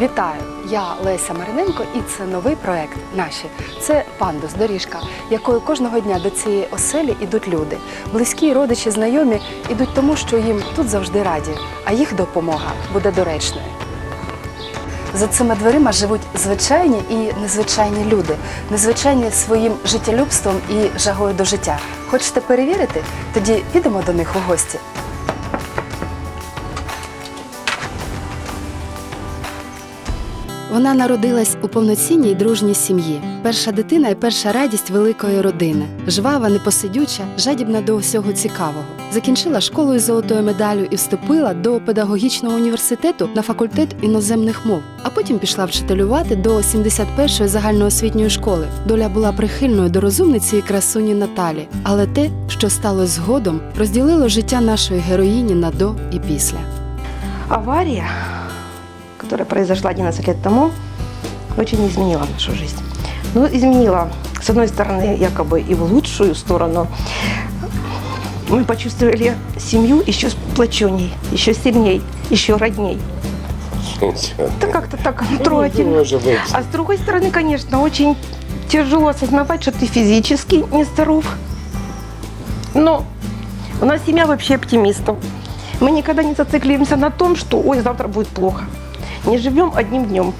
Вітаю! Я Леся Мариненко, і це новий проект наші. Це пандус, доріжка, якою кожного дня до цієї оселі йдуть люди. Близькі, родичі, знайомі ідуть тому, що їм тут завжди раді, а їх допомога буде доречною. За цими дверима живуть звичайні і незвичайні люди, незвичайні своїм життєлюбством і жагою до життя. Хочете перевірити? Тоді підемо до них у гості. Вона народилась у повноцінній дружній сім'ї. Перша дитина і перша радість великої родини. Жвава, непосидюча, жадібна до усього цікавого. Закінчила школу із золотою медаллю і вступила до педагогічного університету на факультет іноземних мов. А потім пішла вчителювати до 71-ї загальноосвітньої школи. Доля була прихильною до розумниці і красуні Наталі. Але те, що стало згодом, розділило життя нашої героїні на до і після. Авария, которая произошла 11 лет тому, очень изменила нашу жизнь. Ну, изменила, с одной стороны, якобы и в лучшую сторону. Мы почувствовали семью еще сплоченней, еще сильней, еще родней. Это как-то так трогательно. Бути. А с другой стороны, конечно, очень тяжело осознавать, что ты физически нездоров. Но у нас семья вообще оптимистов. Мы никогда не зацикливаемся на том, что ой, завтра будет плохо. Не живем одним днем.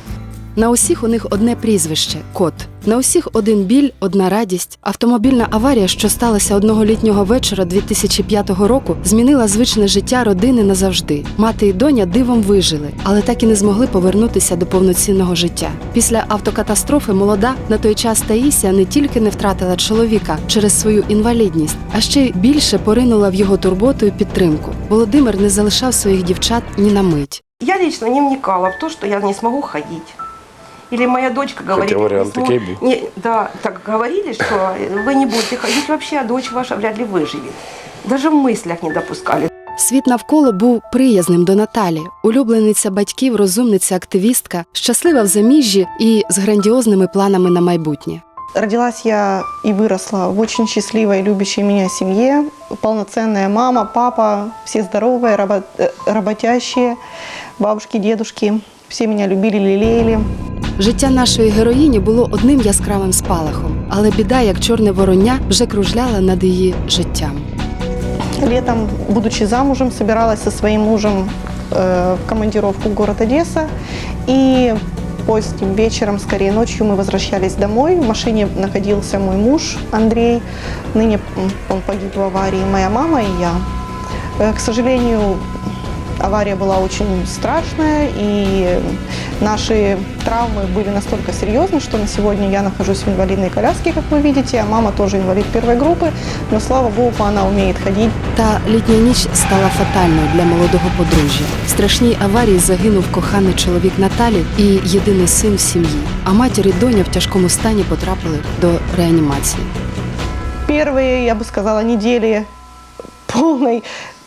На усіх у них одне прізвище кот. На усіх один біль, одна радість. Автомобільна аварія, що сталася одного літнього вечора 2005 року, змінила звичне життя родини назавжди. Мати і доня дивом вижили, але так і не змогли повернутися до повноцінного життя. Після автокатастрофи молода на той час Таїсія не тільки не втратила чоловіка через свою інвалідність, а ще й більше поринула в його турботу і підтримку. Володимир не залишав своїх дівчат ні на мить. Я лично не вникала в то, что я не смогу ходить. Или моя дочка говорит, Хотя вариант не смогу- такой был. Не, да, так говорили, что вы не будете ходить вообще, а дочь ваша вряд ли выживет. Даже в мыслях не допускали. Світ навколо був приязним до Наталі, улюблениця батьків, розумниця, активістка, щаслива в заміжжі і з грандіозними планами на майбутнє. Родилась я и выросла в очень счастливой, любящей меня семье. Полноценная мама, папа, все здоровые, рабо- э, работящие, бабушки, дедушки. Все меня любили, лелеяли. Життя нашої героїні було одним яскравим спалахом, але біда, як чорне вороння, вже кружляла над її життям. Летом, будучи замужем, собиралась со своим мужем э, в командировку в город Одесса. И поздним вечером, скорее ночью, мы возвращались домой. В машине находился мой муж Андрей. Ныне м, он погиб в аварии, моя мама и я. Э, К сожалению, авария была очень страшная, и наши травмы были настолько серьезны, что на сегодня я нахожусь в инвалидной коляске, как вы видите, а мама тоже инвалид первой группы, но слава богу, она умеет ходить. Та літня ніч стала фатальною для молодого подружжя. В страшній аварії загинув коханий чоловік Наталі і єдиний син в сім'ї. А матір і доня в тяжкому стані потрапили до реанімації. Первые, я бы сказала, недели полной,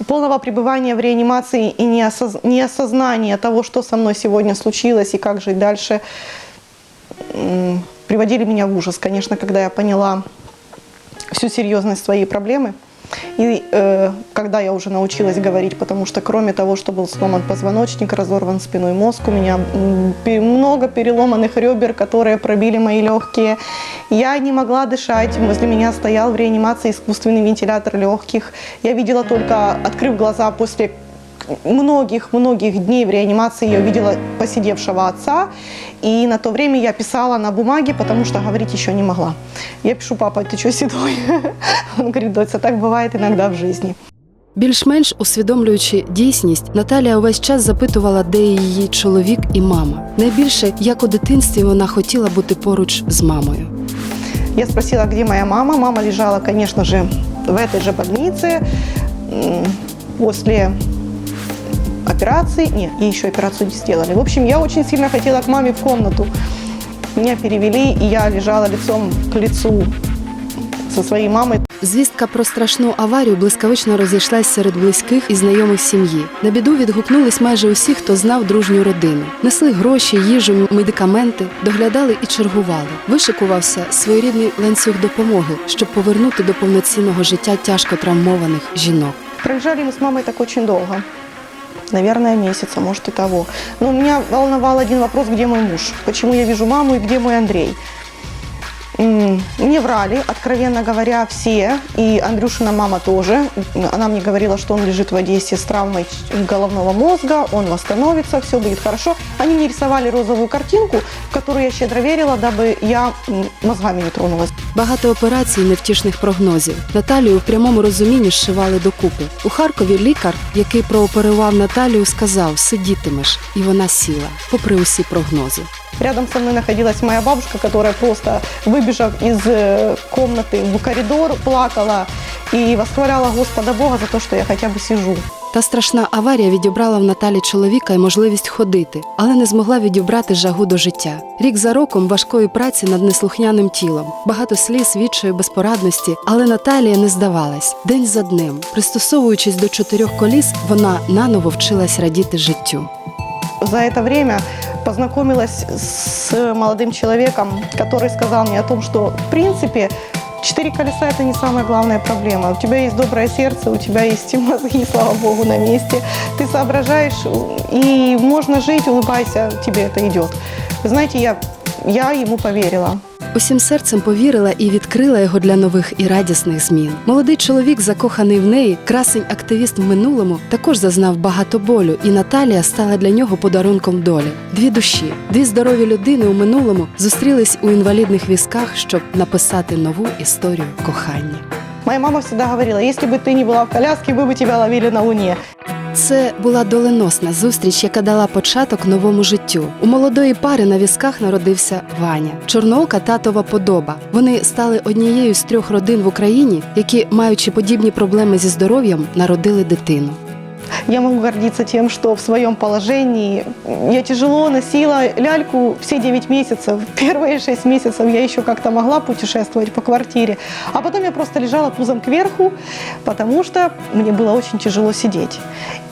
полного пребывания в реанимации и неосоз- неосознания того, что со мной сегодня случилось и как жить дальше, приводили меня в ужас, конечно, когда я поняла всю серьезность своей проблемы. И э, когда я уже научилась говорить, потому что кроме того, что был сломан позвоночник, разорван спиной мозг, у меня м, пе- много переломанных ребер, которые пробили мои легкие. Я не могла дышать, возле меня стоял в реанимации искусственный вентилятор легких. Я видела только, открыв глаза после многих-многих дней в реанимации я увидела посидевшего отца, и на то время я писала на бумаге, потому что говорить еще не могла. Я пишу, папа, ты что седой? Он говорит, доця, так бывает иногда в жизни. Більш-менш усвідомлюючи дійсність, Наталія увесь час запитувала, де її чоловік і мама. Найбільше, як у дитинстві, вона хотіла бути поруч з мамою. Я спросила, где моя мама. Мама лежала, конечно же, в этой же больнице м, после операции. Нет, ей еще операцию не сделали. В общем, я очень сильно хотела к маме в комнату. Меня перевели, и я лежала лицом к лицу со своей мамой. Звістка про страшну аварію блискавично розійшлась серед близьких і знайомих сім'ї. На біду відгукнулись майже усі, хто знав дружню родину. Несли гроші, їжу, медикаменти, доглядали і чергували. Вишикувався своєрідний ланцюг допомоги, щоб повернути до повноцінного життя тяжко травмованих жінок. Проезжали мы с мамой так очень долго. Наверное, месяца, может и того. Но меня волновал один вопрос, где мой муж, почему я вижу маму и где мой Андрей. Мне врали, откровенно говоря, все, и Андрюшина мама тоже. Она мне говорила, что он лежит в Одессе с травмой головного мозга, он восстановится, все будет хорошо. Они мне рисовали розовую картинку, в которую я щедро верила, дабы я мозгами не тронулась. Багато операцій невтішних прогнозів. Наталію в прямому розумінні зшивали докупи. У Харкові лікар, який прооперував Наталію, сказав: сидітимеш, і вона сіла, попри усі прогнози. Рядом со мной находилась моя бабушка, которая просто, выбежав из э, комнаты в коридор, плакала и восхваляла Господа Бога за то, что я хотя бы сижу. Та страшна аварія відібрала в Наталі чоловіка і можливість ходити, але не змогла відібрати жагу до життя. Рік за роком важкої праці над неслухняним тілом, багато сліз, відчаю, безпорадності, але Наталія не здавалась. День за днем, пристосовуючись до чотирьох коліс, вона наново вчилась радіти життю. За это время познакомилась с молодым человеком, который сказал мне о том, что в принципе четыре колеса это не самая главная проблема. У тебя есть доброе сердце, у тебя есть мозги, слава богу, на месте. Ты соображаешь, и можно жить, улыбайся, тебе это идет. Вы знаете, я, я ему поверила. Усім серцем повірила і відкрила його для нових і радісних змін. Молодий чоловік, закоханий в неї, красень активіст в минулому, також зазнав багато болю, і Наталія стала для нього подарунком долі. Дві душі, дві здорові людини у минулому зустрілись у інвалідних візках, щоб написати нову історію кохання. Моя мама всегда говорила, если бы ты не была в коляске, мы бы тебя ловили на луне. Це була доленосна зустріч, яка дала початок новому життю. У молодої пари на візках народився Ваня, чорноока татова подоба. Вони стали однією з трьох родин в Україні, які, маючи подібні проблеми зі здоров'ям, народили дитину. Я могу гордиться тем, что в своем положении я тяжело носила ляльку все 9 месяцев. Первые 6 месяцев я еще как-то могла путешествовать по квартире. А потом я просто лежала пузом кверху, потому что мне было очень тяжело сидеть.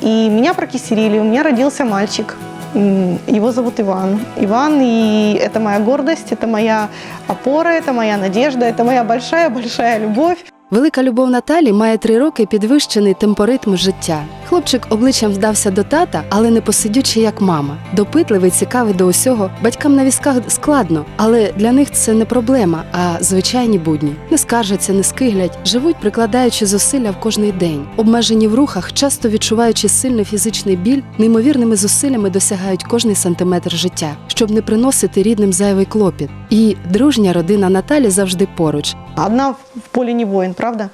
И меня прокисерили, у меня родился мальчик. Его зовут Иван. Иван, и это моя гордость, это моя опора, это моя надежда, это моя большая-большая любовь. Велика любов Наталі має три роки підвищений темпоритм життя. Хлопчик обличчям вдався до тата, але не посидючи як мама. Допитливий, цікавий до усього. Батькам на візках складно, але для них це не проблема, а звичайні будні. Не скаржаться, не скиглять, живуть, прикладаючи зусилля в кожний день. Обмежені в рухах, часто відчуваючи сильний фізичний біль, неймовірними зусиллями досягають кожний сантиметр життя, щоб не приносити рідним зайвий клопіт. І дружня родина Наталі завжди поруч, Одна в поле не воин, правда?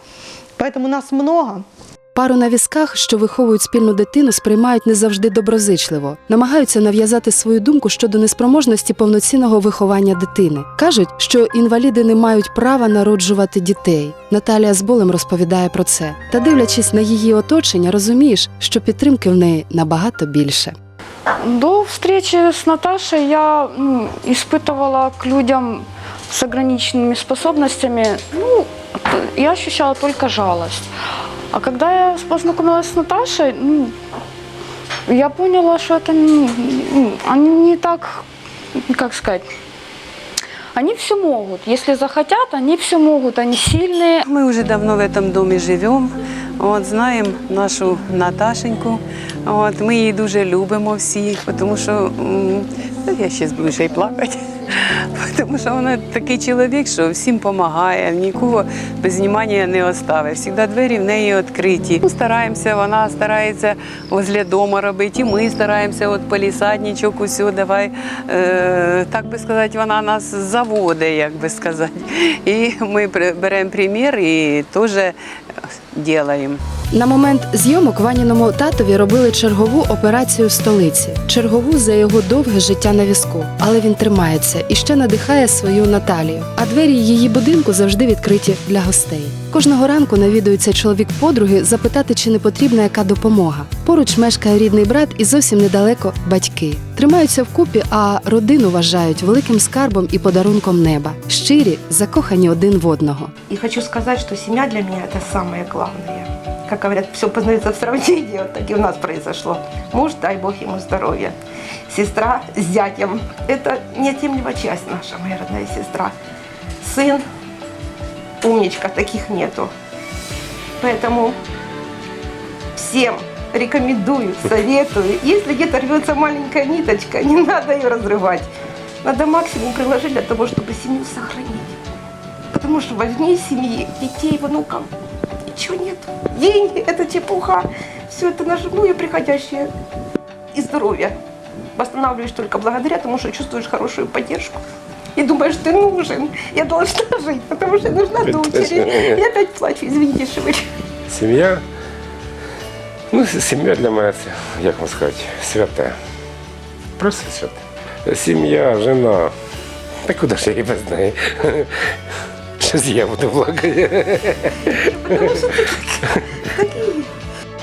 Поэтому нас много, Пару на візках, що виховують спільну дитину, сприймають не завжди доброзичливо, намагаються нав'язати свою думку щодо неспроможності повноцінного виховання дитини. кажуть, що інваліди не мають права народжувати дітей. Наталія з болем розповідає про це. Та дивлячись на її оточення, розумієш, що підтримки в неї набагато більше. До встречи с Наташей я ну, испытывала к людям с ограниченными способностями, ну, я ощущала только жалость. А когда я познакомилась с Наташей, ну, я поняла, что это ну, ну, они не так, как сказать, они все могут. Если захотят, они все могут, они сильные. Мы уже давно в этом доме живем. От, знаємо нашу Наташеньку. От, ми її дуже любимо всіх, тому що я ще буду ще й плакати. Тому що вона такий чоловік, що всім допомагає, нікого без внимання не оставить. Всігда двері в неї відкриті. Ну, стараємося, вона старається возле дому робити, і ми стараємося от полісадничок, усю, давай, е, так би сказати, вона нас заводить, як би сказати. І ми беремо примір і теж робимо. На момент зйомок Ваніному татові робили чергову операцію в столиці, чергову за його довге життя на візку. Але він тримається і ще надихає свою Наталію. А двері її будинку завжди відкриті для гостей. Кожного ранку навідується чоловік подруги запитати, чи не потрібна яка допомога. Поруч мешкає рідний брат і зовсім недалеко батьки. Тримаються вкупі, а родину вважають великим скарбом і подарунком неба. Щирі, закохані один в одного. И хочу сказать, что семья для это самое главное. Как говорят, все познается в сравнении, вот так и у нас произошло. Муж, дай Бог ему здоровья. Сестра с зятем. Это неотъемлемая часть наша, моя родная сестра. Сын, умничка, таких нету. Поэтому всем рекомендую, советую. Если где-то рвется маленькая ниточка, не надо ее разрывать. Надо максимум приложить для того, чтобы семью сохранить. Потому что важнее семьи, детей, внукам ничего нет. Деньги – это чепуха. Все это наживное приходящее и здоровье. Восстанавливаешь только благодаря тому, что чувствуешь хорошую поддержку. И думаешь, ты нужен, я должна жить, потому что нужна дочери. Я опять плачу, извините, Шевель. Сім'я. Ну, сім'я для мене це, як вам сказати, святе. Просто святе. Сім'я, жена. Та куди ж я і без неї? Щось я буду плакати.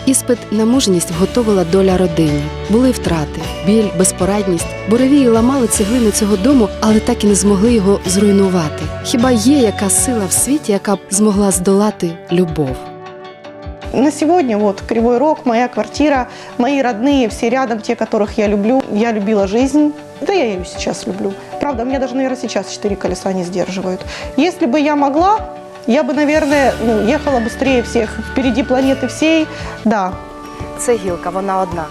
Іспит на мужність вготовила доля родині. Були втрати, біль, безпорадність. Буревії ламали цеглини цього дому, але так і не змогли його зруйнувати. Хіба є яка сила в світі, яка б змогла здолати любов? На сегодня вот Кривой Рог, моя квартира, мои родные, все рядом, те, которых я люблю. Я любила жизнь, да я ее сейчас люблю. Правда, меня даже, наверное, сейчас четыре колеса не сдерживают. Если бы я могла, я бы, наверное, ну, ехала быстрее всех, впереди планеты всей, да. Це гілка, вона одна.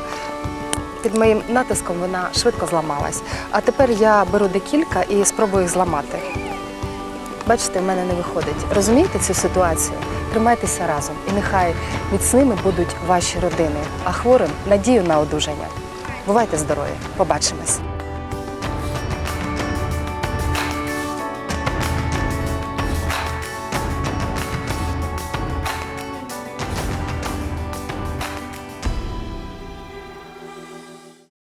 Під моїм натиском вона швидко зламалась. А тепер я беру декілька і спробую їх зламати. Бачите, в мене не виходить. Розумієте цю ситуацію? Тримайтеся разом, і нехай міцними будуть ваші родини, а хворим надію на одужання. Бувайте здорові! Побачимось!